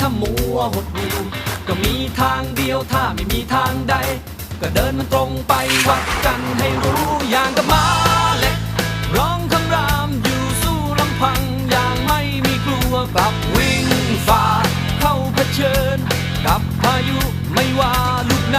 ถ้ามัวหดหูก็มีทางเดียวถ้าไม่มีทางใด ก็เดินมันตรงไปวัดกันให้รู้อย่างกับมาเล็กร้องคำรามอยู่สู้ลำพังอย่างไม่มีกลัวกลับวิ่งฝ่าเข้าเผชิญ กับพายุไม่ว่าลูกไหน